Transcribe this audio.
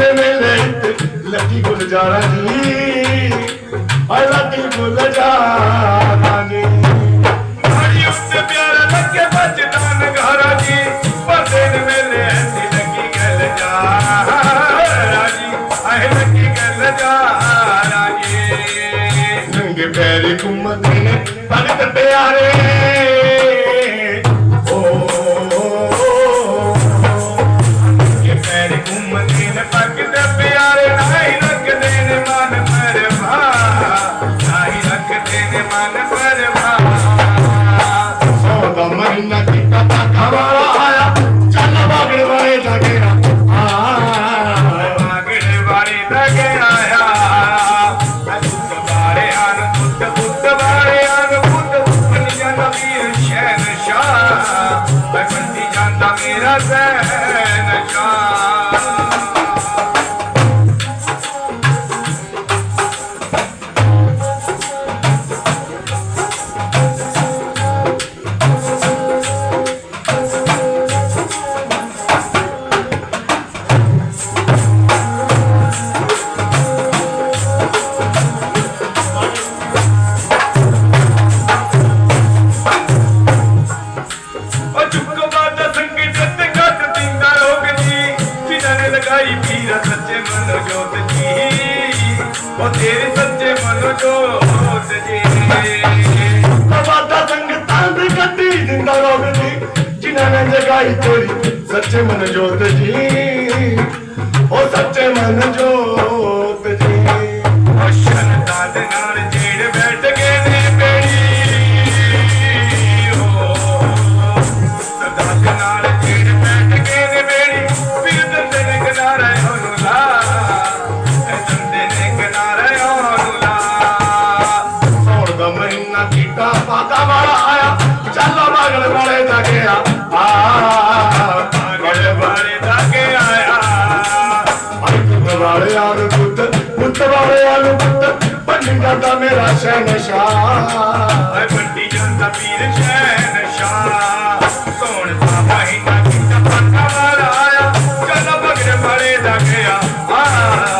ਨੇ ਮੇਲੇ ਤੇ ਲੱਗੀ ਗੁਲਜ਼ਾਰਾ ਜੀ। ਹਾਏ ਲੱਗੀ ਗੁਲਜ਼ਾਰਾ ਜੀ। ਹਰੀ ਉੱਤੇ ਪਿਆਰਾ ਲੱਗੇ ਵੱਜਦਾ ਨਗਾਰਾ ਜੀ। ਪਰਦੇ ਨੇ ਮੇਲੇ ਐਸੀ ਲੱਗੀ ਗੱਲ ਜਾ। ਰਾਜੀ ਆਏ ਲੱਗੀ ਗੱਲ ਜਾ। ਰਾਜੀ ਨੰਗੇ ਪੈਰੀ ਘੁੰਮਦੇ ਨੇ ਭਗਤ ਪਿਆਰੇ ਜਾਂਦਾ ਮੇਰਾ ਜ਼ੈਨ ਸ਼ਾਹ ਲਗਾਈ ਪੀਰ ਸੱਚੇ ਮਨੋ ਜੋਤ ਜੀ ਉਹ ਤੇਰੇ ਸੱਚੇ ਮਨੋ ਜੋਤ ਜੀ ਵਾਦਾ ਸੰਗਤਾਂ ਦੀ ਗੱਡੀ ਜਿੰਦਾ ਰੋਗ ਜਿਨ੍ਹਾਂ ਨੇ ਜਗਾਈ ਤੇਰੀ, ਸੱਚੇ ਮਨ ਜੋਤ ਜੀ। ਉਹ ਸੱਚੇ ਮਨ ਜੋਤ ਵਾਲਿਆਂ ਨੂੰ ਪੁੱਤ ਪੁੱਤ ਵਾਲਿਆਂ ਨੂੰ ਪੁੱਤ ਬੰਨੀ ਜਾਂਦਾ ਮੇਰਾ ਸ਼ਹਿ ਨਸ਼ਾ ਓਏ ਬੰਨੀ ਜਾਂਦਾ ਪੀਰ ਸ਼ਹਿ ਨਸ਼ਾ ਕੌਣ ਦਾ ਮਹੀਨਾ ਕਿਤਾ ਪੱਕਾ ਵਾਲਾ ਆਇਆ ਕਦਾ ਬਗੜ ਵਾਲੇ ਦਾ ਗਿਆ। ਆ